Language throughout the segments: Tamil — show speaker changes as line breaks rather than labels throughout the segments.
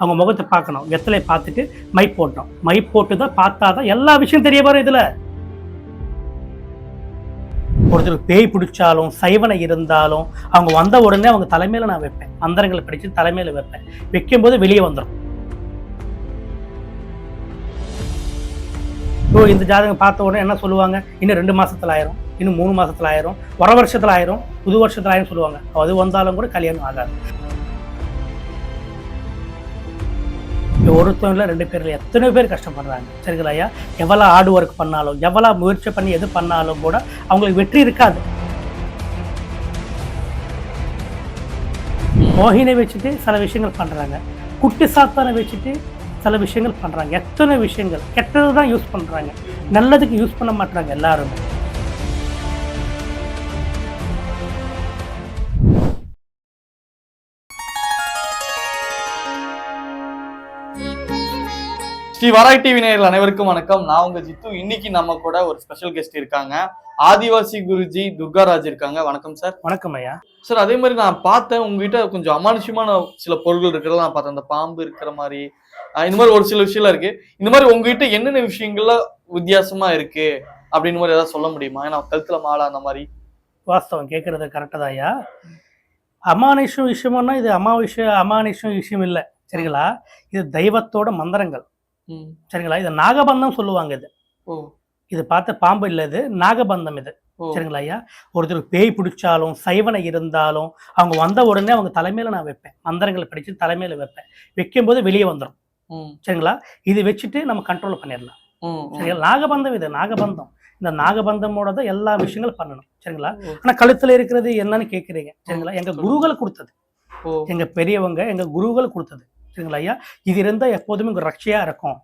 அவங்க முகத்தை பார்க்கணும். வெத்தலை பார்த்துட்டு மை போட்டோம். மை போட்டு தான் பார்த்தா தான் எல்லா விஷயம் தெரிய வரும் இதில். ஒருத்தருக்கு பேய் பிடிச்சாலும் சைவனை இருந்தாலும் அவங்க வந்த உடனே அவங்க தலைமையில் நான் வைப்பேன். அந்தரங்களை பிடிச்சி தலைமையில் வைப்பேன். வைக்கும்போது வெளியே வந்துடும் ஓ இந்த ஜாதகம் பார்த்த உடனே என்ன சொல்லுவாங்க? இன்னும் ரெண்டு மாதத்தில் ஆயிரும். இன்னும் மூணு மாதத்தில் ஆயிரும். வர வருஷத்தில் ஆயிரும். புது வருஷத்தில் ஆயிரும் சொல்லுவாங்க. அது வந்தாலும் கூட கல்யாணம் ஆகாது. ஒருத்தவங்கள ரெண்டு பேர்ல எத்தனை பேர் கஷ்டப்படுறாங்க? சரிங்களா ஐயா? எவ்வளோ ஹார்ட் ஒர்க் பண்ணாலும் எவ்வளோ முயற்சி பண்ணி எது பண்ணாலும் கூட அவங்களுக்கு வெற்றி இருக்காது. மோகினை வச்சுட்டு சில விஷயங்கள் பண்ணுறாங்க குட்டி சாத்தானை வச்சுட்டு சில விஷயங்கள் பண்ணுறாங்க எத்தனை விஷயங்கள்? கெட்டது தான் யூஸ் பண்ணுறாங்க நல்லதுக்கு யூஸ் பண்ண மாட்டாங்க எல்லாருமே.
ஸ்ரீ வராய் டிவி நேயர்கள் அனைவருக்கும் வணக்கம். நான் உங்க ஜித்து. இன்னைக்கு நம்ம கூட ஒரு ஸ்பெஷல் கெஸ்ட் இருக்காங்க. ஆதிவாசி குருஜி துர்காராஜ் இருக்காங்க. வணக்கம் சார்
வணக்கம் ஐயா.
சார் அதே மாதிரி நான் பார்த்தேன். உங்ககிட்ட கொஞ்சம் அமானுஷ்யமான சில பொருட்கள் இருக்கிறத நான் பார்த்தேன். அந்த பாம்பு இருக்கிற மாதிரி. இந்த மாதிரி ஒரு சில விஷயம்லாம் இருக்கு. இந்த மாதிரி உங்ககிட்ட என்னென்ன விஷயங்கள்ல வித்தியாசமா இருக்கு? அப்படின்னு மாதிரி ஏதாவது சொல்ல முடியுமா? ஏன்னா கழுத்துல மாலை அந்த மாதிரி.
வாஸ்தவம் கேட்கறது கரெக்டாக தான் ஐயா. அமானுஷம் விஷயம்னா இது அமானுஷம் அமானுஷம் விஷயம் இல்லை. சரிங்களா? இது தெய்வத்தோட மந்திரங்கள். சரிங்களா? இது நாகபந்தம் சொல்லுவாங்க இது. இது பார்த்த பாம்பு இல்லை இது நாகபந்தம் இது. சரிங்களா ஐயா? ஒருத்தருக்கு பேய் பிடிச்சாலும் சைவனை இருந்தாலும் அவங்க வந்த உடனே அவங்க தலைமையில நான் வைப்பேன். மந்திரங்களை படித்து தலைமையில வைப்பேன். வைக்கும்போது வெளியே வந்துடும் சரிங்களா? இது வச்சுட்டு நம்ம கண்ட்ரோல் பண்ணிடலாம். சரிங்களா? நாகபந்தம் இது நாகபந்தம். இந்த நாகபந்தமோட தான் எல்லா விஷயங்களும் பண்ணணும். சரிங்களா. ஆனா கழுத்துல இருக்கிறது என்னன்னு கேக்குறீங்க. சரிங்களா? எங்க குருகள் கொடுத்தது. எங்க பெரியவங்க எங்க குருகள் கொடுத்தது. சரிங்களா ஐயா? இது இருந்தா எப்போதுமே உங்க ரட்சியா இருக்கும்.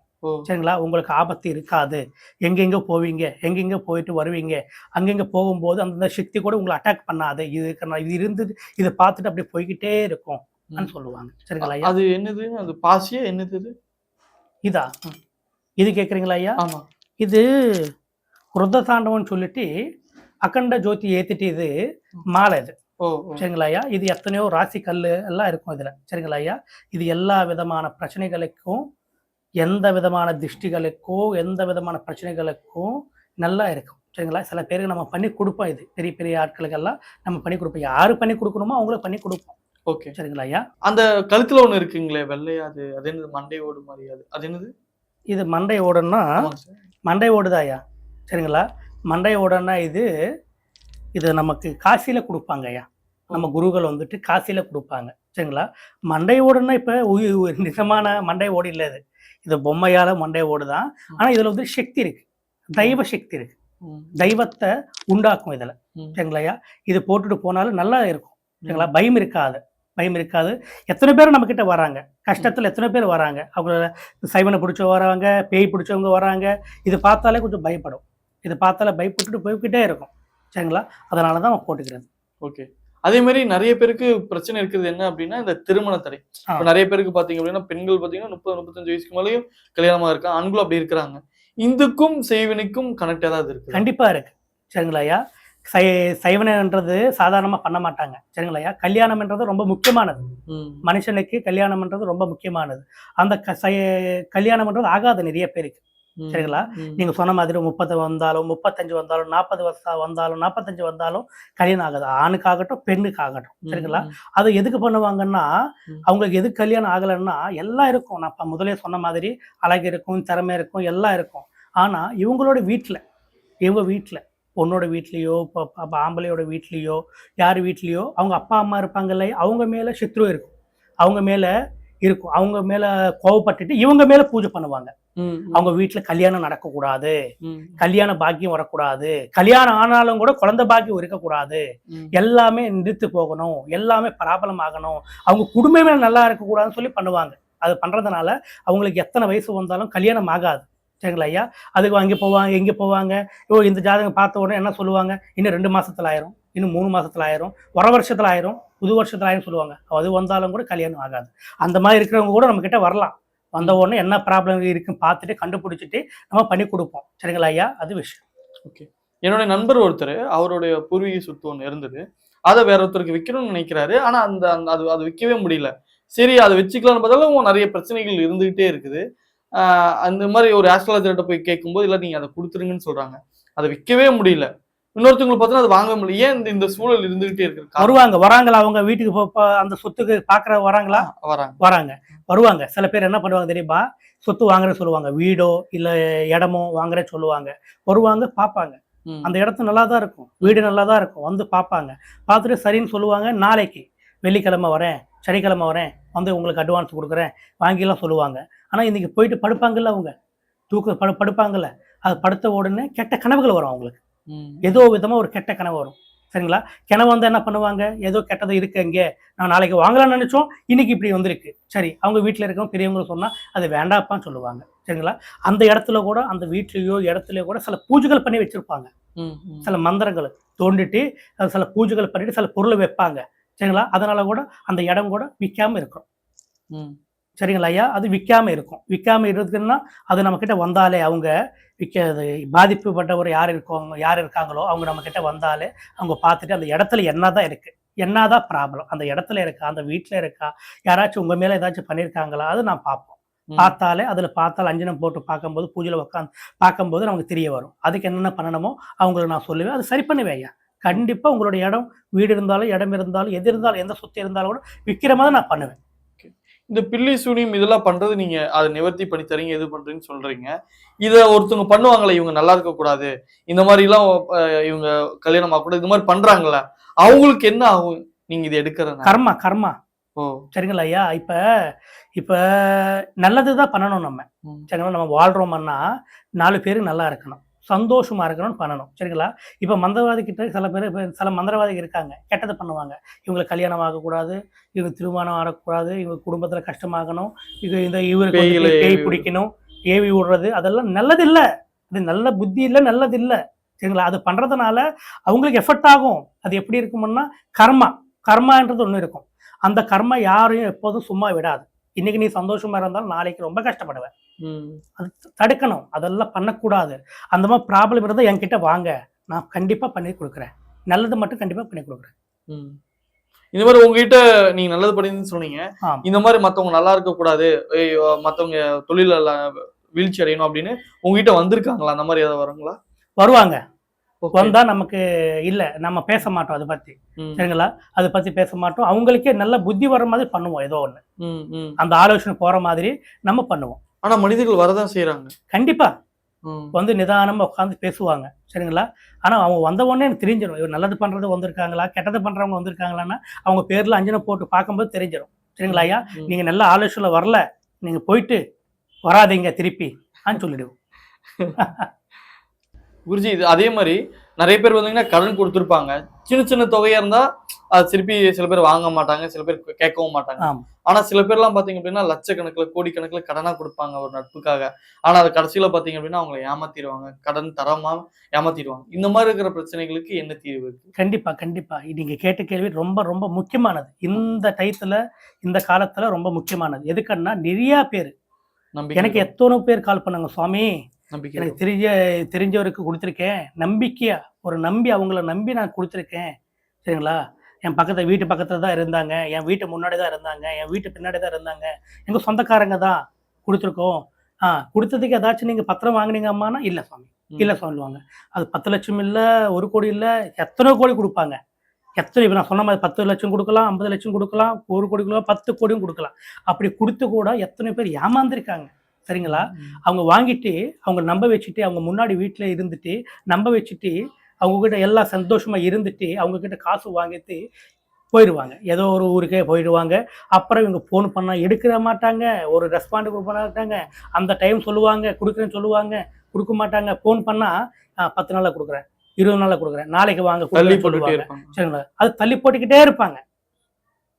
சரிங்களா? உங்களுக்கு ஆபத்து இருக்காது. எங்கெங்க போவீங்க எங்கெங்க போயிட்டு வருவீங்க. அங்கெங்க போகும்போது அந்த சக்தி கூட உங்களை அட்டாக் பண்ணாது. இது. இது இருந்து இதை பார்த்துட்டு அப்படியே போய்கிட்டே இருக்கும். சொல்லுவாங்க. சரிங்களா ஐயா?
அது என்னது? அது பாசியா என்னது இது?
இதா? கேக்குறீங்களா ஐயா?
ஆமா.
இது ருத்த தாண்டவம்னு சொல்லிட்டு அகண்ட ஜோதி ஏத்திட்டு இது மாலை இது. சரிங்களா ஐயா? இது எத்தனையோ ராசி கல் எல்லாம் இருக்கும் இதுல. சரிங்களா ஐயா? இது எல்லா விதமான பிரச்சனைகளுக்கும் எந்த விதமான திஷ்டிகளுக்கோ எந்த விதமான பிரச்சனைகளுக்கும் நல்லா இருக்கும். சரிங்களா? சில பேருக்கு நம்ம பண்ணி கொடுப்போம் இது. பெரிய பெரிய ஆட்களுக்கெல்லாம் நம்ம பண்ணி கொடுப்போம். யாரு பண்ணி கொடுக்கணுமோ அவங்களுக்கு பண்ணி கொடுப்போம்.
ஓகே.
சரிங்களா ஐயா?
அந்த கழுத்துல ஒண்ணு இருக்குங்களே வெள்ளையா அது அது என்னது? மண்டை ஓடு மாதிரி அது. அது என்னது?
இது மண்டை ஓடுன்னா. மண்டை ஓடுதா ஐயா? சரிங்களா? மண்டை ஓடுன்னா இது இது நமக்கு காசியில கொடுப்பாங்க ஐயா நம்ம குருகள் வந்துட்டு காசியில கொடுப்பாங்க. சரிங்களா? மண்டை ஓடுன்னா இப்ப உயி- உயி- நிஜமான மண்டை ஓடு இல்லை இது. இது பொம்மையால மண்டை ஓடு தான். ஆனா இதுல வந்து சக்தி இருக்கு. தெய்வ சக்தி இருக்கு. தெய்வத்தை உண்டாக்கும் இதுல.
ம்.
சரிங்களா ஐயா இது போட்டுட்டு போனாலும் நல்லா இருக்கும். சரிங்களா? பயம் இருக்காது. பயம் இருக்காது. எத்தனை பேர் நம்ம கிட்ட வராங்க? கஷ்டத்துல எத்தனை பேர் வராங்க? அவங்க சைவனை பிடிச்சவங்க வராங்க பேய் பிடிச்சவங்க வராங்க. இது பார்த்தாலே கொஞ்சம் பயப்படும். இது பார்த்தாலே பயப்பட்டுட்டு போய்கிட்டே இருக்கும். சரிங்களா அதனால தான் நான் போட்டுக்கிறது
ஓகே. அதே மாதிரி நிறைய பேருக்கு பிரச்சனை இருக்கிறது என்ன அப்படின்னா இந்த திருமண தடை. நிறைய பேருக்கு பாத்தீங்க அப்படின்னா பெண்கள் பாத்தீங்கன்னா முப்பது முப்பத்தஞ்சு வயசுக்கு மேலேயும் கல்யாணமா இருக்கா ஆண்களும் அப்படி இருக்கிறாங்க. இந்துக்கும் செய்வினைக்கும் கனெக்ட் ஏதாவது இருக்கு
கண்டிப்பா இருக்கு. சரிங்களா ஐயா? சை சைவனன்றது சாதாரணமா பண்ண மாட்டாங்க. சரிங்களா ஐயா? கல்யாணம்ன்றது ரொம்ப முக்கியமானது. மனுஷனுக்கு கல்யாணம்ன்றது ரொம்ப முக்கியமானது. அந்த க கல்யாணம்ன்றது ஆகாது நிறைய பேருக்கு. சரிங்களா? நீங்க சொன்ன மாதிரி முப்பது வந்தாலும் முப்பத்தஞ்சு வந்தாலும் நாற்பது வருஷம் வந்தாலும் நாற்பத்தஞ்சு வந்தாலும் கல்யாணம் ஆகாது. ஆணுக்காகட்டும் பெண்ணுக்காகட்டும். சரிங்களா? அது எதுக்கு பண்ணுவாங்கன்னா. அவங்களுக்கு எதுக்கு கல்யாணம் ஆகலைன்னா எல்லாம் இருக்கும். நான் முதலே சொன்ன மாதிரி அழகு இருக்கும் திறமை இருக்கும் எல்லாம் இருக்கும். ஆனா இவங்களோட வீட்டுல இவங்க வீட்டுல பொண்ணோட வீட்லேயோ இப்போ ஆம்பளையோட வீட்லேயோ யார் வீட்லேயோ அவங்க அப்பா அம்மா இருப்பாங்க இல்லையா? அவங்க மேலே சத்ரு இருக்கும். அவங்க மேலே இருக்கும். அவங்க மேலே கோவப்பட்டுட்டு இவங்க மேலே பூஜை பண்ணுவாங்க. அவங்க வீட்டில் கல்யாணம் நடக்கக்கூடாது. கல்யாண பாக்கியம் வரக்கூடாது. கல்யாணம் ஆனாலும் கூட குழந்தை பாக்கியம் இருக்கக்கூடாது. எல்லாமே நிறுத்து போகணும். எல்லாமே பராபலம் ஆகணும் அவங்க குடும்பமே நல்லா இருக்கக்கூடாதுன்னு சொல்லி பண்ணுவாங்க. அது பண்றதுனால அவங்களுக்கு எத்தனை வயசு வந்தாலும் கல்யாணம் ஆகாது. சரிங்களா ஐயா? அதுக்கு அங்கே போவாங்க எங்கே போவாங்க. ஓ இந்த ஜாதகம் பார்த்த உடனே என்ன சொல்லுவாங்க? இன்னும் ரெண்டு மாசத்துல ஆயிரும். இன்னும் மூணு மாசத்துல ஆயிரும். வர வருஷத்துல ஆயிரும். புது வருஷத்துல ஆயிரும் சொல்லுவாங்க. அது வந்தாலும் கூட கல்யாணம் ஆகாது. அந்த மாதிரி இருக்கிறவங்க கூட நம்ம கிட்ட வரலாம். வந்த உடனே என்ன ப்ராப்ளம் இருக்குன்னு பார்த்துட்டு கண்டுபிடிச்சிட்டு நம்ம பண்ணி கொடுப்போம். சரிங்களா ஐயா? அது விஷயம்.
ஓகே என்னுடைய நண்பர் ஒருத்தர் அவருடைய பூர்வீக சொத்து ஒன்று இருந்தது. அதை வேற ஒருத்தருக்கு விற்கணும்னு நினைக்கிறாரு. ஆனால் அந்த அந்த- அது அது விற்கவே முடியல. சரி அதை வச்சுக்கலாம்னு பார்த்தாலும் நிறைய பிரச்சனைகள் இருந்துகிட்டே இருக்குது. அந்த மாதிரி ஒரு ஆஸ்ட்ராலஜர்கிட்ட போய் கேட்கும்போது இல்லை நீங்கள் அதை கொடுத்துருங்கன்னு சொல்கிறாங்க அதை விற்கவே முடியல. இன்னொருத்தவங்களுக்கு பார்த்தா அது வாங்க முடியல. ஏன் இந்த இந்த சூழல் இருந்துகிட்டே இருக்கு?
வருவாங்க வராங்களா? அவங்க வீட்டுக்கு அந்த சொத்துக்கு பாக்குற வராங்களா?
வராங்க.
வராங்க. வருவாங்க. சில பேர் என்ன பண்ணுவாங்க தெரியுமா? சொத்து வாங்குற சொல்லுவாங்க. வீடோ இல்ல இடமோ வாங்குற சொல்லுவாங்க. வருவாங்க பார்ப்பாங்க. அந்த இடத்து நல்லா தான் இருக்கும். வீடு நல்லா தான் இருக்கும். வந்து பார்ப்பாங்க பார்த்துட்டு சரின்னு சொல்லுவாங்க நாளைக்கு வெள்ளிக்கிழமை வரேன் சனிக்கிழமை வரேன் வந்து உங்களுக்கு அட்வான்ஸ் கொடுக்குறேன் வாங்கிலாம் சொல்லுவாங்க. ஆனால் இன்னைக்கு போயிட்டு படுப்பாங்கல்ல அவங்க. தூக்க படு படுப்பாங்கல்ல. அது படுத்த உடனே கெட்ட கனவுகள் வரும் அவங்களுக்கு. ஏதோ விதமாக ஒரு கெட்ட கனவு வரும். சரிங்களா? கனவு வந்து என்ன பண்ணுவாங்க? ஏதோ கெட்டது இருக்கு இங்கே நான் நாளைக்கு வாங்கலாம்னு நினைச்சோம். இன்னைக்கு இப்படி வந்திருக்கு. சரி அவங்க வீட்டில் இருக்கவங்க பெரியவங்க சொன்னால் அது வேண்டாப்பான்னு சொல்லுவாங்க. சரிங்களா? அந்த இடத்துல கூட அந்த வீட்லேயோ இடத்துலையோ கூட சில பூஜைகள் பண்ணி வச்சிருப்பாங்க. சில மந்திரங்கள் தோண்டிட்டு சில பூஜைகள் பண்ணிட்டு சில பொருளை வைப்பாங்க. சரிங்களா? அதனால கூட அந்த இடம் கூட விற்காம இருக்கும். சரிங்களா ஐயா? அது விற்காம இருக்கும். விற்காம இருக்குன்னா அது நம்ம கிட்ட வந்தாலே அவங்க விற்க பாதிப்புப்பட்டவர் யார் இருக்கவங்க யார் இருக்காங்களோ அவங்க நம்ம கிட்ட வந்தாலே அவங்க பார்த்துட்டு அந்த இடத்துல என்னதான் இருக்கு என்னதான் ப்ராப்ளம் அந்த இடத்துல இருக்கா அந்த வீட்டில் இருக்கா யாராச்சும் உங்க மேல ஏதாச்சும் பண்ணியிருக்காங்களா அது நான் பார்ப்போம். பார்த்தாலே அதுல பார்த்தால் அஞ்சனம் போட்டு பார்க்கும்போது பூஜையில் உட்காந்து பார்க்கும்போது நமக்கு தெரிய வரும். அதுக்கு என்னென்ன பண்ணணுமோ அவங்களுக்கு நான் சொல்லுவேன். அது சரி பண்ணுவேன் ஐயா. கண்டிப்பா உங்களுடைய இடம் வீடு இருந்தாலும் இடம் இருந்தாலும் எது இருந்தாலும் எந்த சொத்து இருந்தாலும் கூட விற்கிற மாதிரி நான் பண்ணுவேன்.
இந்த பில்லி சூனியம் இதெல்லாம் பண்றது நீங்க அதை நிவர்த்தி பண்ணி தரீங்க எது பண்றீங்கன்னு சொல்றீங்க. இத ஒருத்தவங்க பண்ணுவாங்களே இவங்க நல்லா இருக்க கூடாது. இந்த மாதிரி எல்லாம் இவங்க கல்யாணம் ஆகக்கூடாது இந்த மாதிரி பண்றாங்கல்ல அவங்களுக்கு என்ன ஆகும்? நீங்க இது எடுக்கிறதுனால.
கர்மா கர்மா.
ஓ.
சரிங்களா ஐயா? இப்ப இப்ப நல்லது தான் பண்ணணும் நம்ம. சரிங்களா? நம்ம வாழ்றோம்னா நாலு பேருக்கு நல்லா இருக்கணும். சந்தோஷமா இருக்கணும்னு பண்ணணும். சரிங்களா? இப்ப மந்திரவாதி கிட்ட சில பேர் சில மந்திரவாதிகள் இருக்காங்க. கெட்டது பண்ணுவாங்க. இவங்களுக்கு கல்யாணம் ஆகக்கூடாது. இவங்க திருமணம் ஆகக்கூடாது இவங்க குடும்பத்துல கஷ்டமாகணும். இது இந்த இவருக்கு பேய் பிடிக்கணும். ஏவி விடுறது. அதெல்லாம் நல்லது இல்ல அது நல்ல புத்தி இல்ல நல்லது இல்ல சரிங்களா? அது பண்றதுனால அவங்களுக்கு எஃபெக்ட் ஆகும். அது எப்படி இருக்கும்னா கர்மா. கர்மான்றது ஒண்ணு இருக்கும். அந்த கர்மா யாரையும் எப்போதும் சும்மா விடாது. இன்னைக்கு நீ சந்தோஷமா இருந்தாலும் நாளைக்கு ரொம்ப கஷ்டப்படுவ.
ம்.
அது தடுக்கணும். அதெல்லாம் பண்ணக்கூடாது. அந்த மாதிரி ப்ராப்ளம் இருந்தால் என்கிட்ட வாங்க. நான் கண்டிப்பா பண்ணி கொடுக்குறேன். நல்லது மட்டும் கண்டிப்பா பண்ணி கொடுக்குறேன்.
ம். இந்த மாதிரி உங்ககிட்ட நீங்க நல்லது படின்னு சொன்னீங்க. இந்த மாதிரி மத்தவங்க நல்லா இருக்க கூடாது ஐயோ, மத்தவங்க தொழில வீழ்ச்சி அடையணும் அப்படின்னு உங்ககிட்ட வந்திருக்காங்களா? அந்த மாதிரி ஏதாவது வருங்களா?
வருவாங்க.
Okay.
வந்தா நமக்கு இல்ல. நம்ம பேச மாட்டோம். அதை பத்தி.
ம்.
சரிங்களா? அதை பத்தி பேச மாட்டோம். அவங்களுக்கே நல்ல புத்தி வர மாதிரி பண்ணுவோம் ஏதோ ஒண்ணு. அந்த ஆலோசனை போற மாதிரி நம்ம பண்ணுவோம்.
ஆனா மனிதர்கள் வரதான் செய்யறாங்க
கண்டிப்பா. வந்து நிதானமா உட்காந்து பேசுவாங்க. சரிங்களா? ஆனா அவங்க வந்த உடனே எனக்கு தெரிஞ்சிடும் இவர் நல்லது பண்றது வந்திருக்காங்களா? கெட்டது பண்றவங்க வந்திருக்காங்களான்னா அவங்க பேர்ல அஞ்சனை போட்டு பார்க்கும்போது தெரிஞ்சிடும் சரிங்களா ஐயா. நீங்க நல்ல ஆலோசனை வரல. நீங்க போயிட்டு வராதீங்க திருப்பி ஆன்னு சொல்லிடுவோம்.
குருஜி இது அதே மாதிரி நிறைய பேர் வந்தீங்கன்னா கடன் கொடுத்துருப்பாங்க. சின்ன சின்ன தொகையா இருந்தா அது திருப்பி சில பேர் வாங்க மாட்டாங்க சில பேர் கேட்கவும் மாட்டாங்க. ஆனா சில பேர்லாம் பாத்தீங்க அப்படின்னா லட்சக்கணக்குல கோடிக்கணக்குல கடனா கொடுப்பாங்க ஒரு நட்புக்காக. ஆனா அது கடைசியில பாத்தீங்க அப்படின்னா அவங்களை ஏமாத்திடுவாங்க. கடன் தரமா ஏமாத்திடுவாங்க. இந்த மாதிரி இருக்கிற பிரச்சனைகளுக்கு என்ன தீர்வு இருக்கு?
கண்டிப்பா கண்டிப்பா. நீங்க கேட்ட கேள்வி ரொம்ப ரொம்ப முக்கியமானது. இந்த டயத்துல இந்த காலத்துல ரொம்ப முக்கியமானது. எதுக்குன்னா நிறைய பேர். எனக்கு எத்தனை பேர் கால் பண்ணாங்க சுவாமி எனக்கு தெரிஞ்ச தெரிஞ்சவருக்கு கொடுத்துருக்கேன். நம்பிக்கையா ஒரு நம்பி அவங்கள நம்பி நான் கொடுத்துருக்கேன். சரிங்களா? என் பக்கத்துல வீட்டு பக்கத்துல தான் இருந்தாங்க. என் வீட்டு முன்னாடி தான் இருந்தாங்க. என் வீட்டு பின்னாடி தான் இருந்தாங்க. எங்க சொந்தக்காரங்க தான் கொடுத்துருக்கோம். ஆ கொடுத்ததுக்கு ஏதாச்சும் நீங்க பத்திரம் வாங்குனீங்க அம்மானா இல்ல சுவாமி.
ம்.
இல்ல சொல்லுவாங்க. அது பத்து லட்சம் இல்ல ஒரு கோடி இல்ல எத்தனை கோடி கொடுப்பாங்க. எத்தனை இப்போ நான் சொன்ன மாதிரி பத்து லட்சம் கொடுக்கலாம் ஐம்பது லட்சம் கொடுக்கலாம் ஒரு கோடி கொடுக்கலாம் பத்து கோடியும் கொடுக்கலாம். அப்படி கொடுத்து கூட எத்தனை பேர் ஏமாந்துருக்காங்க. சரிங்களா. அவங்க வாங்கிட்டு அவங்க நம்ப வச்சுட்டு அவங்க முன்னாடி வீட்டில் இருந்துட்டு நம்ப வச்சுட்டு அவங்க கிட்ட எல்லாம் சந்தோஷமா இருந்துட்டு அவங்க கிட்ட காசு வாங்கிட்டு போயிடுவாங்க ஏதோ ஒரு ஊருக்கே போயிடுவாங்க. அப்புறம் இவங்க ஃபோன் பண்ணா எடுக்கிற மாட்டாங்க. ஒரு ரெஸ்பாண்ட் கொடுக்க மாட்டாங்க. அந்த டைம் சொல்லுவாங்க கொடுக்குறேன்னு சொல்லுவாங்க. கொடுக்க மாட்டாங்க. ஃபோன் பண்ணா "ஆ, பத்து நாள்ல கொடுக்குறேன். இருபது நாள்ல கொடுக்குறேன். நாளைக்கு வாங்க
தள்ளி இருப்பாங்க.
சரிங்களா? அது தள்ளி போட்டுக்கிட்டே இருப்பாங்க.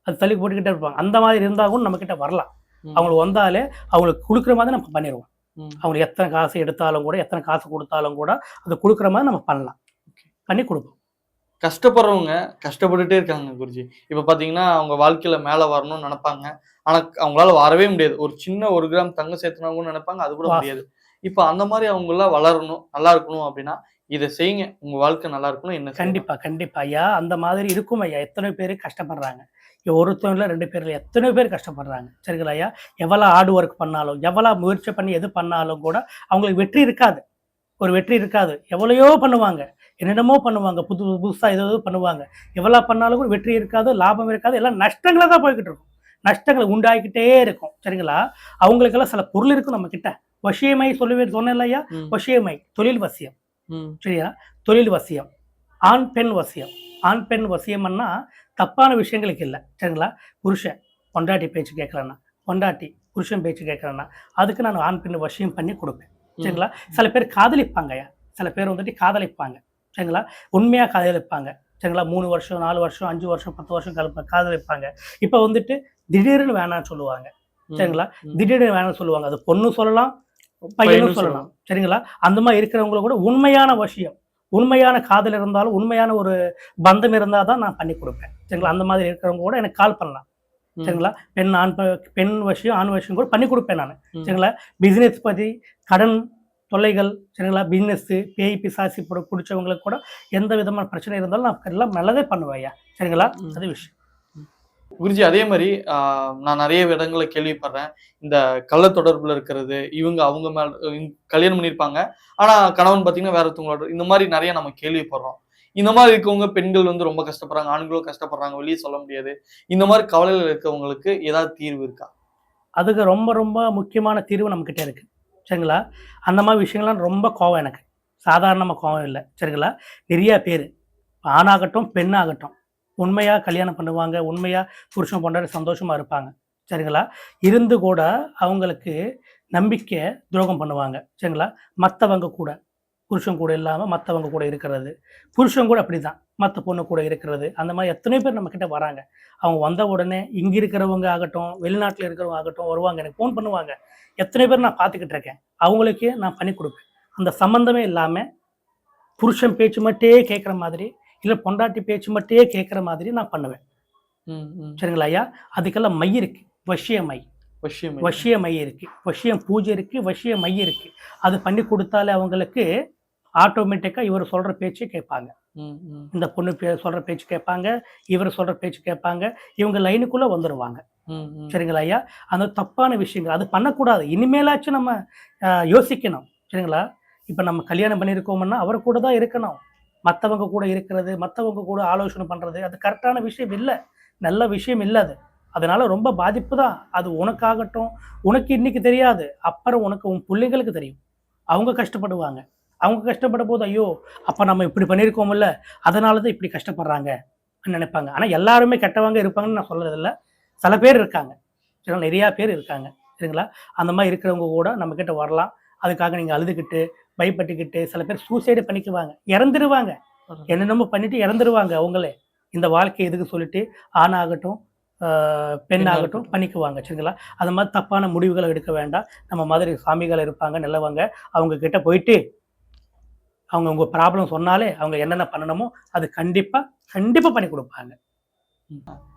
அது தள்ளி போட்டுக்கிட்டே இருப்பாங்க. அந்த மாதிரி இருந்தா கூட நம்ம கிட்ட வரலாம். அவங்களுக்கு வந்தாலே அவங்களுக்கு கொடுக்குற மாதிரி நம்ம பண்ணிடுவோம்.
ம்.
அவங்களுக்கு எத்தனை காசு எடுத்தாலும் கூட எத்தனை காசு கொடுத்தாலும் கூட அதை கொடுக்குற மாதிரி நம்ம பண்ணலாம். பண்ணி கொடுப்போம்.
கஷ்டப்படுறவங்க கஷ்டப்பட்டுட்டே இருக்காங்க குருஜி. இப்ப பாத்தீங்கன்னா அவங்க வாழ்க்கையில மேல வரணும்னு நினைப்பாங்க. ஆனா அவங்களால வரவே முடியாது. ஒரு சின்ன ஒரு கிராம் தங்கம் சேர்த்துனாங்கன்னு நினைப்பாங்க. அது கூட. முடியாது. இப்ப அந்த மாதிரி அவங்க எல்லாம் வளரணும் நல்லா இருக்கணும் அப்படின்னா இதை செய்யுங்க. உங்க வாழ்க்கை நல்லா இருக்கணும் என்ன செய்யணும்?
கண்டிப்பா கண்டிப்பா ஐயா. அந்த மாதிரி இருக்கும் ஐயா. எத்தனை பேர் கஷ்டப்படுறாங்க. ஒருத்தவங்கள ரெண்டு பேர்ல எத்தனை பேர் கஷ்டப்படுறாங்க? சரிங்களா ஐயா? எவ்வளோ ஹார்ட் ஒர்க் பண்ணாலும் எவ்வளோ முயற்சி பண்ணி எது பண்ணாலும் கூட அவங்களுக்கு வெற்றி இருக்காது. ஒரு வெற்றி இருக்காது. எவ்வளையோ பண்ணுவாங்க. என்னென்னமோ பண்ணுவாங்க. புது புதுசாக ஏதோ பண்ணுவாங்க. எவ்வளோ பண்ணாலும் கூட வெற்றி இருக்காது லாபம் இருக்காது. எல்லாம் நஷ்டங்களா தான் போய்கிட்டு இருக்கும். நஷ்டங்களை உண்டாக்கிட்டே இருக்கும். சரிங்களா? அவங்களுக்கெல்லாம் சில பொருள் இருக்கும் நம்ம கிட்ட வசியமை சொல்லவே சொன்னேன் இல்லையா வசியமை தொழில் வசியம். சரியா? தொழில் வசியம். ஆண் பெண் வசியம். ஆண் பெண் வசியம்னா தப்பான விஷயங்களுக்கு இல்லை. சரிங்களா? புருஷன் பொண்டாட்டி பேச்சு கேட்கலன்னா பொண்டாட்டி புருஷன் பேச்சு கேட்கலன்னா அதுக்கு நான் ஆண் பெண் வசியம் பண்ணி கொடுப்பேன். சரிங்களா? சில பேர் காதலிப்பாங்கய்யா சில பேர் வந்துட்டு காதலிப்பாங்க. சரிங்களா? உண்மையாக காதலிப்பாங்க. சரிங்களா? மூணு வருஷம் நாலு வருஷம் அஞ்சு வருஷம் பத்து வருஷம் கலப்ப காதலிப்பாங்க. இப்போ வந்துட்டு திடீர்னு வேணாம்னு சொல்லுவாங்க. சரிங்களா. திடீர்னு வேணாம்னு சொல்லுவாங்க. அது பொண்ணு சொல்லலாம் பையனும் சொல்லலாம். சரிங்களா? அந்த மாதிரி இருக்கிறவங்கள கூட உண்மையான விஷயம் உண்மையான காதல் இருந்தாலும் உண்மையான ஒரு பந்தம் இருந்தால் தான் நான் பண்ணி கொடுப்பேன். சரிங்களா? அந்த மாதிரி இருக்கிறவங்க கூட எனக்கு கால் பண்ணலாம். சரிங்களா? பெண் ஆண் பெண் விஷயம் ஆண் விஷயம் கூட பண்ணி கொடுப்பேன் நான். சரிங்களா? பிசினஸ் பற்றி கடன் தொல்லைகள் சரிங்களா? பிஸ்னஸ் பேய் பிசாசி பிடி- பிடிச்சவங்களுக்கு கூட எந்த விதமான பிரச்சனை இருந்தாலும் நான் எல்லாம் நல்லதே பண்ணுவேன் ஐயா. சரிங்களா. அது விஷயம்.
குருஜி அதே மாதிரி நான் நிறைய இடங்களை கேள்விப்படுறேன். இந்த கள்ள தொடர்புல இருக்கிறது இவங்க அவங்க மேல கல்யாணம் பண்ணியிருப்பாங்க. ஆனா கணவன் பாத்தீங்கன்னா வேற ஒருத்தவங்களோட இந்த மாதிரி நிறைய நம்ம கேள்விப்படுறோம். இந்த மாதிரி இருக்கவங்க பெண்கள் வந்து ரொம்ப கஷ்டப்படுறாங்க ஆண்களும் கஷ்டப்படுறாங்க வெளியே சொல்ல முடியாது. இந்த மாதிரி கவலைகள் இருக்கவங்களுக்கு ஏதாவது தீர்வு இருக்கா?
அதுக்கு ரொம்ப ரொம்ப முக்கியமான தீர்வு நம்மக்கிட்ட இருக்கு. சரிங்களா? அந்த மாதிரி விஷயங்கள்லாம் ரொம்ப கோவம் எனக்கு. சாதாரணமாக கோவம் இல்லை. சரிங்களா? நிறைய பேர். ஆணாகட்டும் பெண்ணாகட்டும். உண்மையாக கல்யாணம் பண்ணுவாங்க உண்மையாக புருஷன் பொண்டாட்டி சந்தோஷமாக இருப்பாங்க. சரிங்களா? இருந்து கூட அவங்களுக்கு நம்பிக்கை துரோகம் பண்ணுவாங்க. சரிங்களா? மற்றவங்க கூட புருஷன் கூட இல்லாமல் மற்றவங்க கூட இருக்கிறது. புருஷன் கூட அப்படி தான் மற்ற பொண்ணு கூட இருக்கிறது. அந்த மாதிரி எத்தனை பேர் நம்மக்கிட்ட வராங்க. அவங்க வந்த உடனே இங்கே இருக்கிறவங்க ஆகட்டும் வெளிநாட்டில் இருக்கிறவங்க ஆகட்டும் வருவாங்க. எனக்கு ஃபோன் பண்ணுவாங்க. எத்தனை பேர் நான் பார்த்துக்கிட்டு இருக்கேன். அவங்களுக்கு நான் பண்ணி கொடுப்பேன். அந்த சம்மந்தமே இல்லாமல் புருஷன் பேச்சு மட்டே கேட்குற மாதிரி இல்லை பொண்டாட்டி பேச்சு மட்டுமே கேட்குற மாதிரி நான் பண்ணுவேன்.
ம், ம்.
சரிங்களா ஐயா? அதுக்கெல்லாம் மை இருக்கு. வசிய மை. வசிய மை. இருக்கு. வசியம் பூஜை இருக்கு வசிய மை இருக்கு. அது பண்ணி கொடுத்தாலே அவங்களுக்கு ஆட்டோமேட்டிக்காக இவர் சொல்கிற பேச்சே கேட்பாங்க.
ம், ம்,
இந்த பொண்ணு பே சொல்கிற பேச்சு கேட்பாங்க இவர் சொல்கிற பேச்சு கேட்பாங்க இவங்க லைனுக்குள்ளே வந்துடுவாங்க. சரிங்களா ஐயா? அந்த தப்பான விஷயங்கள் அது பண்ணக்கூடாது. இனிமேலாச்சும் நம்ம யோசிக்கணும். சரிங்களா? இப்போ நம்ம கல்யாணம் பண்ணியிருக்கோம்னா அவர் கூட தான் இருக்கணும். மற்றவங்க கூட இருக்கிறது மற்றவங்க கூட ஆலோசனை பண்ணுறது அது கரெக்டான விஷயம் இல்லை. நல்ல விஷயம் இல்லை அது. அதனால ரொம்ப பாதிப்பு தான். அது உனக்காகட்டும் உனக்கு இன்னைக்கு தெரியாது அப்புறம் உனக்கு உன் பிள்ளைங்களுக்கு தெரியும். அவங்க கஷ்டப்படுவாங்க. அவங்க கஷ்டப்பட போது ஐயோ அப்போ நம்ம இப்படி பண்ணியிருக்கோம்ல அதனால தான் இப்படி கஷ்டப்படுறாங்க நினைப்பாங்க. ஆனால் எல்லாருமே கெட்டவங்க இருப்பாங்கன்னு நான் சொல்கிறதில்ல சில பேர் இருக்காங்க. சரிங்களா நிறையா பேர் இருக்காங்க. சரிங்களா? அந்த மாதிரி இருக்கிறவங்க கூட நம்மக்கிட்ட வரலாம். அதுக்காக நீங்கள் அழுதுகிட்டு பயப்பட்டுக்கிட்டு சில பேர் சூசைடு பண்ணிக்குவாங்க. இறந்துருவாங்க. என்னென்னமோ பண்ணிட்டு இறந்துருவாங்க அவங்களே. இந்த வாழ்க்கை எதுக்கு சொல்லிட்டு ஆணாகட்டும் பெண்ணாகட்டும் பண்ணிக்குவாங்க சரிங்களா? அந்த மாதிரி தப்பான முடிவுகளை எடுக்க வேண்டாம். நம்ம மாதிரி சாமிகள் இருப்பாங்க நல்லவங்க. அவங்க கிட்ட போயிட்டு அவங்க உங்க ப்ராப்ளம் சொன்னாலே அவங்க என்னென்ன பண்ணணுமோ அது கண்டிப்பா கண்டிப்பா பண்ணி கொடுப்பாங்க.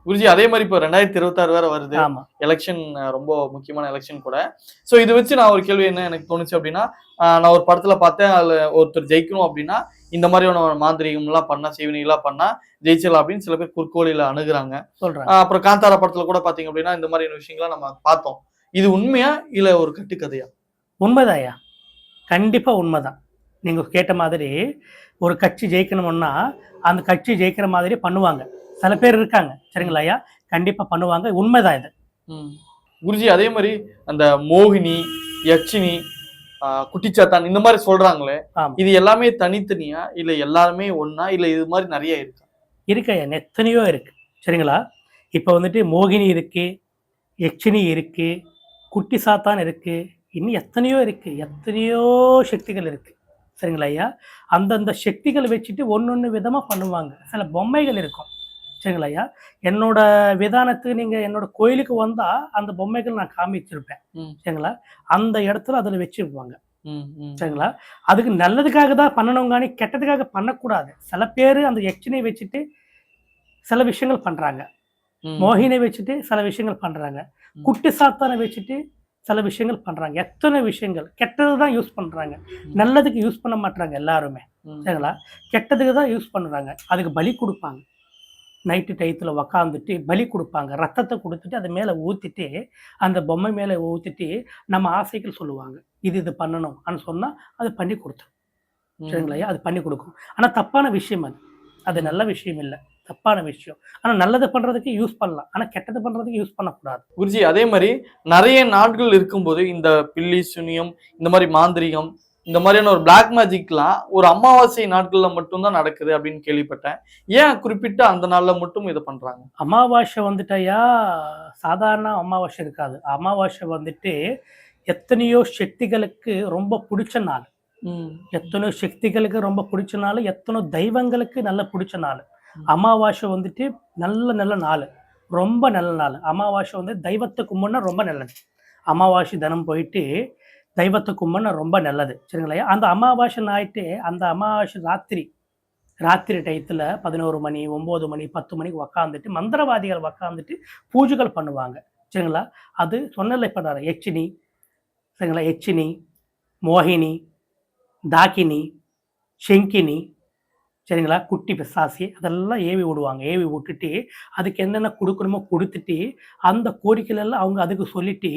குருஜி அதே மாதிரி இப்போ ரெண்டாயிரத்தி இருபத்தாறு வேற வருது. எலெக்ஷன் ரொம்ப முக்கியமான எலெக்ஷன் கூட. ஸோ இது வச்சு நான் ஒரு கேள்வி என்ன எனக்கு தோணுச்சு அப்படின்னா நான் ஒரு படத்துல பார்த்தேன் அதுல ஒருத்தர் ஜெயிக்கணும் அப்படின்னா இந்த மாதிரியான மாந்திரிகம்லாம் பண்ணா செய்வினிகளாம் பண்ணா ஜெயிச்சிடலாம் அப்படின்னு சில பேர் குறுக்கோளியில அணுகுறாங்க. அப்புறம் காந்தாரா படத்துல கூட பாத்தீங்க அப்படின்னா இந்த மாதிரியான விஷயங்கள்லாம் நம்ம பார்த்தோம். இது உண்மையா இல்ல ஒரு கட்டுக்கதையா?
உண்மைதாயா கண்டிப்பா உண்மைதான். நீங்க கேட்ட மாதிரி ஒரு கட்சி ஜெயிக்கணும்னா அந்த கட்சி ஜெயிக்கிற மாதிரி பண்ணுவாங்க. சில பேர் இருக்காங்க. சரிங்களா ஐயா? கண்டிப்பா பண்ணுவாங்க. உண்மைதான் இது.
குருஜி அதே மாதிரி அந்த மோகினி யட்சினி குட்டிச்சாத்தான் இந்த மாதிரி சொல்றாங்களே. இது எல்லாமே தனித்தனியா? இல்ல எல்லாருமே ஒண்ணா? இல்ல இது மாதிரி நிறைய இருக்கா?
இருக்கையா எத்தனையோ இருக்கு. சரிங்களா? இப்போ வந்துட்டு மோகினி இருக்கு யட்சினி இருக்கு குட்டி சாத்தான் இருக்கு. இன்னும் எத்தனையோ இருக்கு. எத்தனையோ சக்திகள் இருக்கு. சரிங்களா ஐயா? அந்தந்த சக்திகளை வச்சுட்டு ஒன்னொன்று விதமாக பண்ணுவாங்க. சில பொம்மைகள் இருக்கும். சரிங்களா ஐயா. என்னோட விதானத்துக்கு நீங்கள் என்னோட கோயிலுக்கு வந்தால் அந்த பொம்மைகள் நான் காமிச்சிருப்பேன். சரிங்களா? அந்த இடத்துல அதில் வச்சிருப்பாங்க. சரிங்களா? அதுக்கு நல்லதுக்காக தான் பண்ணணுங்கானி கெட்டதுக்காக பண்ணக்கூடாது. சில பேர் அந்த யட்சனை வச்சுட்டு சில விஷயங்கள் பண்றாங்க. மோகினை வச்சுட்டு சில விஷயங்கள் பண்றாங்க. குட்டி சாத்தானை வச்சுட்டு சில விஷயங்கள் பண்றாங்க. எத்தனை விஷயங்கள்? கெட்டது தான் யூஸ் பண்றாங்க. நல்லதுக்கு யூஸ் பண்ண மாட்டாங்க எல்லாருமே. சரிங்களா? கெட்டதுக்கு தான் யூஸ் பண்றாங்க. அதுக்கு பலி கொடுப்பாங்க. நைட்டு டயத்தில் உக்காந்துட்டு பலி கொடுப்பாங்க. ரத்தத்தை கொடுத்துட்டு அதை மேலே ஊற்றிட்டு அந்த பொம்மை மேலே ஊற்றிட்டு நம்ம ஆசைகள் சொல்லுவாங்க. இது இது பண்ணணும் அப்படின்னு சொன்னால் அது பண்ணி கொடுத்துரும். சரிங்களா? அது பண்ணி கொடுக்கும். ஆனால் தப்பான விஷயம் அது. அது நல்ல விஷயம் இல்லை. தப்பான விஷயம். ஆனால் நல்லது பண்ணுறதுக்கு யூஸ் பண்ணலாம். ஆனால் கெட்டது பண்ணுறதுக்கு யூஸ் பண்ணக்கூடாது.
குருஜி அதே மாதிரி நிறைய நாட்கள் இருக்கும்போது இந்த பில்லி சுனியம் இந்த மாதிரி மாந்திரிகம் இந்த மாதிரியான ஒரு பிளாக் மேஜிக்லாம் ஒரு அமாவாசை நாட்கள்ல மட்டும்தான் நடக்குது அப்படின்னு கேள்விப்பட்டேன். ஏன் குறிப்பிட்ட அந்த நாள்ல மட்டும் இதை பண்றாங்க?
அமாவாசை வந்துட்டாயா? சாதாரண அமாவாசை இருக்காது. அமாவாசை வந்துட்டு எத்தனையோ சக்திகளுக்கு ரொம்ப பிடிச்ச நாள். எத்தனையோ சக்திகளுக்கு ரொம்ப பிடிச்ச நாள் எத்தனையோ தெய்வங்களுக்கு நல்ல பிடிச்ச நாள். அமாவாசை வந்துட்டு நல்ல நல்ல நாள். ரொம்ப நல்ல நாள். அமாவாசை வந்து தெய்வத்துக்கு முன்ன ரொம்ப நல்லது. அமாவாசை தினம் போயிட்டு தெய்வத்தை கும்பிட்னா ரொம்ப நல்லது. சரிங்களா? அந்த அமாவாசை நாயிட்டு அந்த அமாவாசை ராத்திரி ராத்திரி டயத்தில் பதினோரு மணி ஒம்பது மணி பத்து மணிக்கு உக்காந்துட்டு மந்திரவாதிகள் உக்காந்துட்டு பூஜைகள் பண்ணுவாங்க. சரிங்களா? அது சொன்னல இப்போ எச்சினி சரிங்களா? எச்சினி மோகினி தாக்கினி செங்கினி சரிங்களா? குட்டி பிசாசி அதெல்லாம் ஏவி விடுவாங்க. ஏவி விட்டுட்டு அதுக்கு என்னென்ன கொடுக்கணுமோ கொடுத்துட்டு அந்த கோரிக்கையில எல்லாம் அவங்க அதுக்கு சொல்லிட்டு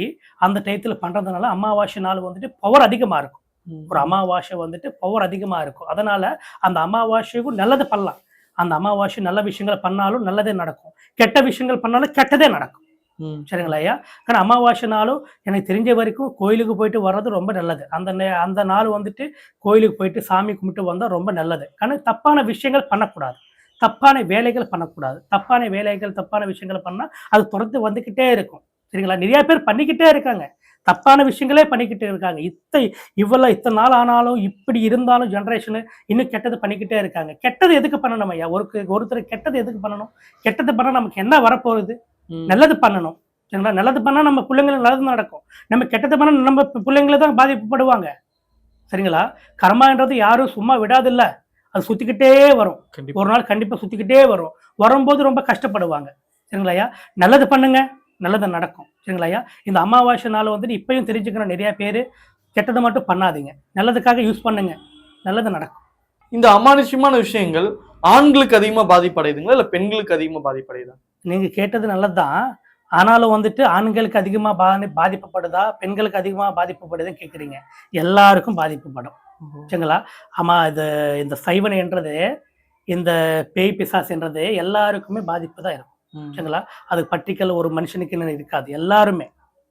அந்த டயத்தில் பண்ணுறதுனால அமாவாசை நாள் வந்துட்டு பவர் அதிகமாக இருக்கும். ஒரு அமாவாசை வந்துட்டு பவர் அதிகமாக இருக்கும். அதனால அந்த அமாவாசைக்கும் நல்லது பண்ணலாம். அந்த அமாவாசை நல்ல விஷயங்கள் பண்ணாலும் நல்லதே நடக்கும். கெட்ட விஷயங்கள் பண்ணாலும் கெட்டதே நடக்கும். சரிங்களா ஐயா? ஆனால் அமாவாசை நாளும் எனக்கு தெரிஞ்ச வரைக்கும் கோயிலுக்கு போயிட்டு வர்றது ரொம்ப நல்லது. அந்த நே- அந்த நாள் வந்துட்டு கோயிலுக்கு போயிட்டு சாமி கும்பிட்டு வந்தால் ரொம்ப நல்லது. ஆனால் தப்பான விஷயங்கள் பண்ணக்கூடாது. தப்பான வேலைகள் பண்ணக்கூடாது. தப்பான வேலைகள் தப்பான விஷயங்கள் பண்ணால் அது தொடர்ந்து வந்துக்கிட்டே இருக்கும். சரிங்களா? நிறைய பேர் பண்ணிக்கிட்டே இருக்காங்க. தப்பான விஷயங்களே பண்ணிக்கிட்டே இருக்காங்க. இத்தை இவ்வளோ இத்தனை நாள் ஆனாலும் இப்படி இருந்தாலும் ஜென்ரேஷனு இன்னும் கெட்டது பண்ணிக்கிட்டே இருக்காங்க. கெட்டது எதுக்கு பண்ணணும் ஐயா? ஒரு ஒருத்தர் கெட்டது எதுக்கு பண்ணணும்? கெட்டது பண்ண நமக்கு என்ன வரப்போகுது? நல்லது பண்ணணும். சரிங்களா? நல்லது பண்ணா நம்ம பிள்ளைங்களுக்கு நல்லது நடக்கும். நம்ம கெட்டது பண்ணா நம்ம பிள்ளைங்கள தான் பாதிப்புப்படுவாங்க சரிங்களா? கர்மான்றது யாரும் சும்மா விடாதில்ல. அது சுத்திக்கிட்டே வரும்.
கண்டிப்பா.
ஒரு நாள் கண்டிப்பா சுத்திக்கிட்டே வரும். வரும்போது ரொம்ப கஷ்டப்படுவாங்க. சரிங்களா ஐயா? நல்லது பண்ணுங்க. நல்லது நடக்கும். சரிங்களா ஐயா? இந்த அமாவாசை நாள் வந்துட்டு இப்பயும் தெரிஞ்சுக்கணும் நிறைய பேர் கெட்டது மட்டும் பண்ணாதீங்க. நல்லதுக்காக யூஸ் பண்ணுங்க. நல்லது நடக்கும்.
இந்த அமானுஷ்யமான விஷயங்கள் ஆண்களுக்கு அதிகமா பாதிப்படையுதுங்களா? இல்ல பெண்களுக்கு அதிகமா பாதிப்படையுதா?
நீங்க கேட்டது நல்லதுதான். ஆனாலும் வந்துட்டு ஆண்களுக்கு அதிகமா பாதி பாதிப்புப்படுதா? பெண்களுக்கு அதிகமா பாதிப்புப்படுதுன்னு கேக்குறீங்க. எல்லாருக்கும் பாதிப்புப்படும். சரிங்களா? ஆமா இது இந்த சைவனைன்றது இந்த பேய் பிசாசுன்றது எல்லாருக்குமே பாதிப்பு தான் இருக்கும். சரிங்களா? அது பர்டிகுலர் ஒரு மனுஷனுக்குன்னு இருக்காது. எல்லாருமே.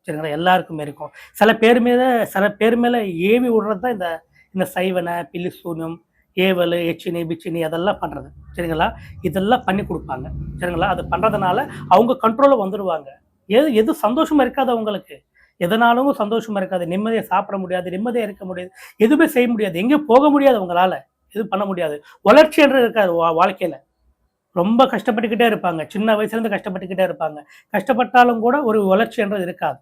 சரிங்களா? எல்லாருக்குமே இருக்கும். சில பேர் மேல சில பேர் மேல ஏவி விடுறது தான் இந்த இந்த சைவனை பில்லி சூன்யம் ஏவல் எச்சினி பிச்சினி அதெல்லாம் பண்ணுறது சரிங்களா? இதெல்லாம் பண்ணி கொடுப்பாங்க. சரிங்களா? அது பண்ணுறதுனால அவங்க கண்ட்ரோலில் வந்துடுவாங்க எது எது சந்தோஷமாக இருக்காது அவங்களுக்கு? எதனாலும் சந்தோஷமாக இருக்காது. நிம்மதியாக சாப்பிட முடியாது நிம்மதியாக இருக்க முடியாது எதுவுமே செய்ய முடியாது. எங்கேயும் போக முடியாது அவங்களால. எதுவும் பண்ண முடியாது. வளர்ச்சின்றது இருக்காது வாழ்க்கையில். ரொம்ப கஷ்டப்பட்டுக்கிட்டே இருப்பாங்க. சின்ன வயசுலேருந்து கஷ்டப்பட்டுக்கிட்டே இருப்பாங்க. கஷ்டப்பட்டாலும் கூட ஒரு வளர்ச்சின்றது இருக்காது.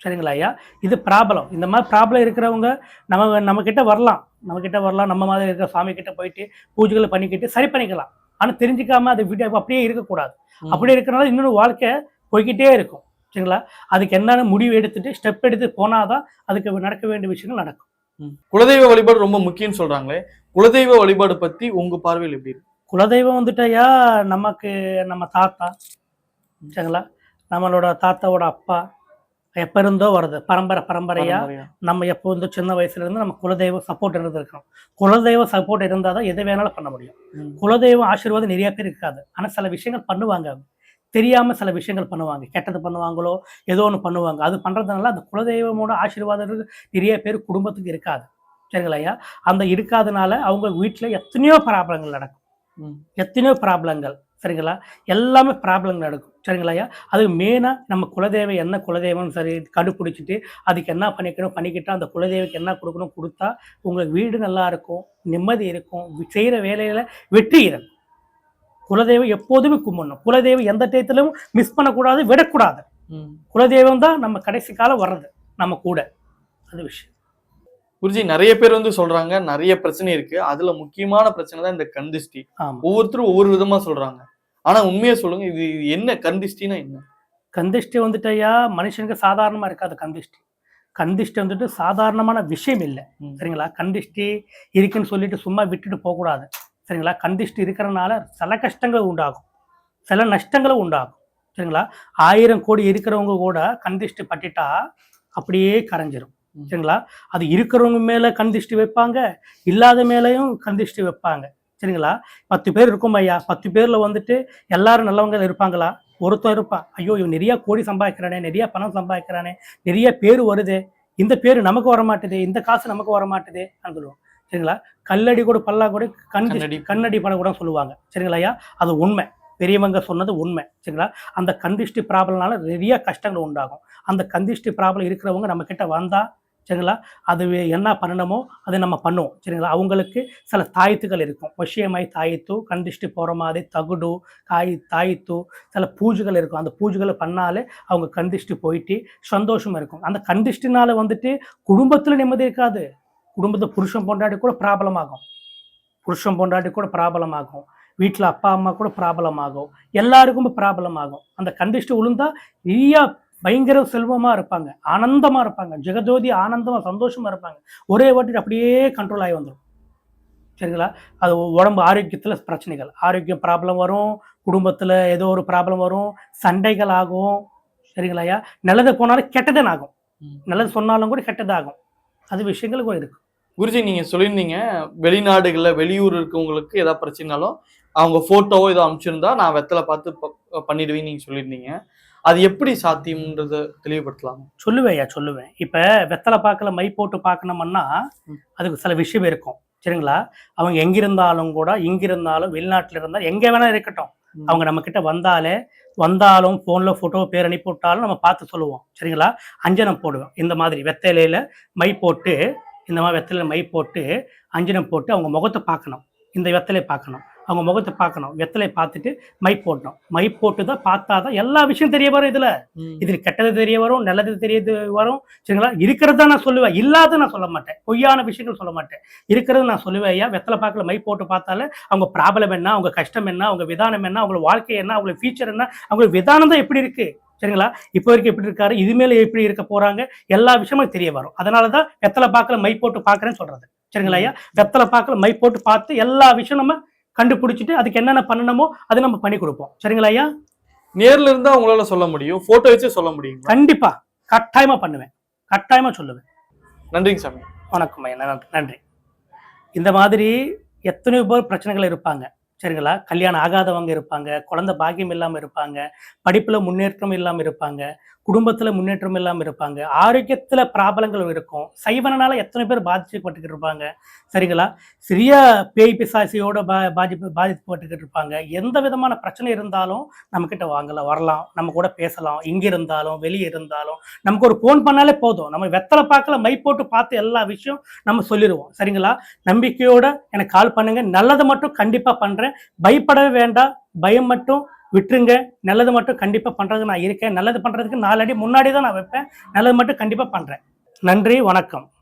சரிங்களா ஐயா? இது ப்ராப்ளம் இந்த மாதிரி ப்ராப்ளம் இருக்கிறவங்க நம்ம நம்ம கிட்ட வரலாம். நம்ம கிட்ட வரலாம். நம்ம மாதிரி இருக்கிற சாமி கிட்ட போயிட்டு பூஜைகளை பண்ணிக்கிட்டு சரி பண்ணிக்கலாம். ஆனா தெரிஞ்சுக்காம அது விட அப்படியே இருக்கக்கூடாது. அப்படியே இருக்கனால இன்னொரு வாழ்க்கை போய்க்கிட்டே இருக்கும். சரிங்களா? அதுக்கு என்னென்ன முடிவு எடுத்துட்டு ஸ்டெப் எடுத்து போனாதான் அதுக்கு நடக்க வேண்டிய விஷயங்கள் நடக்கும்.
ம். குலதெய்வ வழிபாடு ரொம்ப முக்கியம்னு சொல்றாங்களே. குலதெய்வ வழிபாடு பத்தி உங்க பார்வையில் எப்படி இருக்கு?
குலதெய்வம் வந்துட்டாயா நமக்கு நம்ம தாத்தா சரிங்களா? நம்மளோட தாத்தாவோட அப்பா எப்ப இருந்தோ வருது. பரம்பரை பரம்பரையா. நம்ம எப்போ வந்து சின்ன வயசுல இருந்து நம்ம குலதெய்வ சப்போர்ட் இருந்து இருக்கணும் குலதெய்வ சப்போர்ட் இருந்தால் தான் எதை வேணாலும் பண்ண முடியும். குலதெய்வம் ஆசீர்வாதம் நிறைய பேர் இருக்காது. ஆனா சில விஷயங்கள் பண்ணுவாங்க அவங்க. தெரியாம சில விஷயங்கள் பண்ணுவாங்க. கெட்டது பண்ணுவாங்களோ ஏதோ ஒன்று பண்ணுவாங்க. அது பண்றதுனால அந்த குலதெய்வமோட ஆசீர்வாதம் நிறைய பேர் குடும்பத்துக்கு இருக்காது. சரிங்களா அந்த இருக்காதனால அவங்க வீட்டில் எத்தனையோ ப்ராப்ளங்கள் நடக்கும். எத்தனையோ ப்ராப்ளங்கள். சரிங்களா? எல்லாமே ப்ராப்ளம் நடக்கும். சரிங்களா ஐயா? அது மெயினாக நம்ம குலதெய்வம் என்ன குலதெய்வம் சரி கண்டுபிடிச்சிட்டு அதுக்கு என்ன பண்ணிக்கணும் பண்ணிக்கிட்டா அந்த குலதெய்வக்கு என்ன கொடுக்கணும் கொடுத்தா உங்களுக்கு வீடு நல்லா இருக்கும் நிம்மதி இருக்கும் செய்கிற வேலையில வெற்றி இருக்கும். குலதெய்வம் எப்போதுமே கும்பிடணும். குலதெய்வம் எந்த டயத்திலும் மிஸ் பண்ணக்கூடாது விடக்கூடாது. குலதெய்வம் தான் நம்ம கடைசி காலம் வர்றது நம்ம கூட. அது விஷயம்.
குருஜி நிறைய பேர் வந்து சொல்றாங்க நிறைய பிரச்சனை இருக்கு. அதுல முக்கியமான பிரச்சனை தான் இந்த கந்திஷ்டி ஒவ்வொருத்தரும் ஒவ்வொரு விதமா சொல்றாங்க. ஆனா உண்மையா சொல்லுங்க இது என்ன கந்திஷ்டினா என்ன?
கந்திஷ்டி வந்துட்டு ஐயா மனுஷனுக்கு சாதாரணமாக இருக்காது கந்திஷ்டி. கந்திஷ்டி வந்துட்டு சாதாரணமான விஷயம் இல்லை. சரிங்களா? கந்திஷ்டி இருக்குன்னு சொல்லிட்டு சும்மா விட்டுட்டு போகக்கூடாது. சரிங்களா? கந்திஷ்டி இருக்கிறனால சில கஷ்டங்கள் உண்டாகும். சில நஷ்டங்களும் உண்டாகும். சரிங்களா? ஆயிரம் கோடி இருக்கிறவங்க கூட கண் திருஷ்டி பட்டுட்டா அப்படியே கரைஞ்சிரும். சரிங்களா? அது இருக்கிறவங்க மேல கண் திருஷ்டி வைப்பாங்க இல்லாத மேலேயும் கண் திருஷ்டி வைப்பாங்க. சரிங்களா? பத்து பேர் இருக்கும் ஐயா. பத்து பேர்ல வந்துட்டு எல்லாரும் நல்லவங்க இருப்பாங்களா? ஒருத்தன் இருப்பான் ஐயோ இவன் நிறைய கோடி சம்பாதிக்கிறானே நிறைய பணம் சம்பாதிக்கிறானே நிறைய பேர் வருது. இந்த பேர் நமக்கு வர மாட்டுது இந்த காசு நமக்கு வர மாட்டுது சொல்லுவோம். சரிங்களா? கல்லடி கூட பல்லா கூட கண்
கண்ணடி.
படம் கூட சொல்லுவாங்க. சரிங்களா ஐயா? அது உண்மை. பெரியவங்க சொன்னது உண்மை. சரிங்களா? அந்த கந்திஷ்டி ப்ராப்ளம்னால நிறைய கஷ்டங்கள் உண்டாகும். அந்த கந்திஷ்டி ப்ராப்ளம் இருக்கிறவங்க நம்ம கிட்ட வந்தா சரிங்களா? அது என்ன பண்ணணுமோ அதை நம்ம பண்ணுவோம். சரிங்களா? அவங்களுக்கு சில தாயத்துகள் இருக்கும். விஷயமாய் தாயத்து கண்டிச்சுட்டு போகிற மாதிரி தகுடு காய் தாயத்து சில பூஜைகள் இருக்கும். அந்த பூஜைகளை பண்ணாலே அவங்க கண்டிச்சுட்டு போயிட்டு சந்தோஷமாக இருக்கும். அந்த கண்டிச்சுனால வந்துட்டு குடும்பத்தில் நிம்மதி இருக்காது. குடும்பத்தை புருஷன் பொண்டாட்டி கூட ப்ராப்ளம் ஆகும் புருஷன் பொண்டாட்டி கூட ப்ராப்ளம் ஆகும் வீட்டில் அப்பா அம்மா கூட ப்ராப்ளம் ஆகும் எல்லாருக்கும் ப்ராப்ளம் ஆகும் அந்த கண்டிச்சுட்டு விழுந்தால் நிறையா பயங்கர செல்வமா இருப்பாங்க ஆனந்தமா இருப்பாங்க ஜெகஜோதி ஆனந்தமா சந்தோஷமா இருப்பாங்க. ஒரே வாட்டி அப்படியே கண்ட்ரோல் ஆகி வந்துடும் சரிங்களா? அது உடம்பு ஆரோக்கியத்துல பிரச்சனைகள். ஆரோக்கியம் ப்ராப்ளம் வரும் குடும்பத்துல ஏதோ ஒரு ப்ராப்ளம் வரும் சண்டைகள் ஆகும். சரிங்களாயா நல்லது போனாலும் கெட்டதன் ஆகும். நல்லது சொன்னாலும் கூட கெட்டதாகும் அது விஷயங்கள் கூட இருக்கு.
குருஜி நீங்க சொல்லியிருந்தீங்க வெளிநாடுகள்ல வெளியூர் இருக்கவங்களுக்கு ஏதாவது பிரச்சனைனாலும் அவங்க போட்டோவோ ஏதோ அனுப்பிச்சிருந்தா நான் வெத்தலை பார்த்து பண்ணிடுவேன்னு நீங்க சொல்லியிருந்தீங்க. அது எப்படி சாத்தியம்ன்றத தெளிவுபடுத்தலாம்?
சொல்லுவேன்யா சொல்லுவேன். இப்போ வெத்தலை பாக்கில் மை போட்டு பார்க்கணும்னா. அதுக்கு சில விஷயம் இருக்கும். சரிங்களா? அவங்க எங்கிருந்தாலும் கூட இங்கிருந்தாலும் வெளிநாட்டில் இருந்தாலும் எங்கே வேணா இருக்கட்டும். அவங்க நம்ம கிட்ட வந்தாலே வந்தாலும் ஃபோனில் ஃபோட்டோ பேர் அனுப்பி விட்டாலும் நம்ம பார்த்து சொல்லுவோம். சரிங்களா? அஞ்சனம் போடுவோம் இந்த மாதிரி வெத்தலையில் மை போட்டு இந்த மாதிரி வெத்தலையில் மை போட்டு அஞ்சனம் போட்டு அவங்க முகத்தை பார்க்கணும். இந்த வெத்தலையை பார்க்கணும். அவங்க முகத்தை பார்க்கணும். வெத்தலையை பார்த்துட்டு மை போடணும். மை போட்டு தான் பார்த்தா தான் எல்லா விஷயம் தெரிய வரும் இதில். இதில் கெட்டது தெரிய வரும் நல்லது தெரிய வரும். சரிங்களா? இருக்கிறத நான் சொல்லுவேன். இல்லாத நான் சொல்ல மாட்டேன். பொய்யான விஷயங்கள் சொல்ல மாட்டேன். இருக்கிறது நான் சொல்லுவேன் ஐயா வெத்தலை பாக்கில் மை போட்டு பார்த்தாலே அவங்க ப்ராப்ளம் என்ன? அவங்க கஷ்டம் என்ன? அவங்க விதானம் என்ன? அவங்களோட வாழ்க்கை என்ன? அவங்களோட ஃபியூச்சர் என்ன? அவங்களோட விதானம் தான் எப்படி இருக்கு? சரிங்களா? இப்போ வரைக்கும் எப்படி இருக்காரு? இதுமேல எப்படி இருக்க போறாங்க? எல்லா விஷயமும் தெரிய வரும். அதனால தான் வெத்தலை பாக்கில் மை போட்டு பார்க்கறேன்னு சொல்றது. சரிங்களா ஐயா? வெத்தலை பாக்கில் மை போட்டு பார்த்து எல்லா விஷயம் நம்ம கண்டுபிடிச்சிட்டு அதுக்கு என்னென்ன பண்ணணுமோ அதை நம்ம பண்ணி கொடுப்போம். சரிங்களா ஐயா?
நேர்ல இருந்தா உங்களால சொல்ல முடியும். போட்டோ வச்சு சொல்ல முடியும்?
கண்டிப்பா. கட்டாயமா பண்ணுவேன். கட்டாயமா சொல்லுவேன்.
நன்றிங்க சாமி.
வணக்கம் ஐயா. நன்றி நன்றி. இந்த மாதிரி எத்தனையோ பேர் பிரச்சனைகள் இருப்பாங்க. சரிங்களா? கல்யாணம் ஆகாதவங்க இருப்பாங்க. குழந்தை பாக்கியம் இல்லாமல் இருப்பாங்க. படிப்பில் முன்னேற்றம் இல்லாமல் இருப்பாங்க. குடும்பத்தில் முன்னேற்றம் இல்லாமல் இருப்பாங்க. ஆரோக்கியத்தில் பிராபலங்கள் இருக்கும். சைவனால எத்தனை பேர் பாதிக்கப்பட்டுக்கிட்டு இருப்பாங்க? சரிங்களா? சிறிய பேய் பிசாசியோட பா பாதிப்பு பாதிக்கப்பட்டுக்கிட்டு இருப்பாங்க. எந்த விதமான பிரச்சனை இருந்தாலும் நம்மக்கிட்ட வாங்கலாம் வரலாம். நம்ம கூட பேசலாம். இங்கே இருந்தாலும் வெளியே இருந்தாலும் நமக்கு ஒரு ஃபோன் பண்ணாலே போதும். நம்ம வெத்தலை பார்க்கல மை போட்டு பார்த்து எல்லா விஷயம் நம்ம சொல்லிடுவோம். சரிங்களா? நம்பிக்கையோட எனக்கு கால் பண்ணுங்கள் நல்லதை மட்டும் கண்டிப்பாக பண்ணுறேன் பயப்படவே வேண்டாம். பயம் மட்டும் விட்டுருங்க. நல்லது மட்டும் கண்டிப்பாக பண்ணுறதுக்கு நான் இருக்கேன். நல்லது பண்ணுறதுக்கு நாலு அடி முன்னாடி தான் நான் வைப்பேன். நல்லது மட்டும் கண்டிப்பாக பண்ணுறேன் நன்றி வணக்கம்.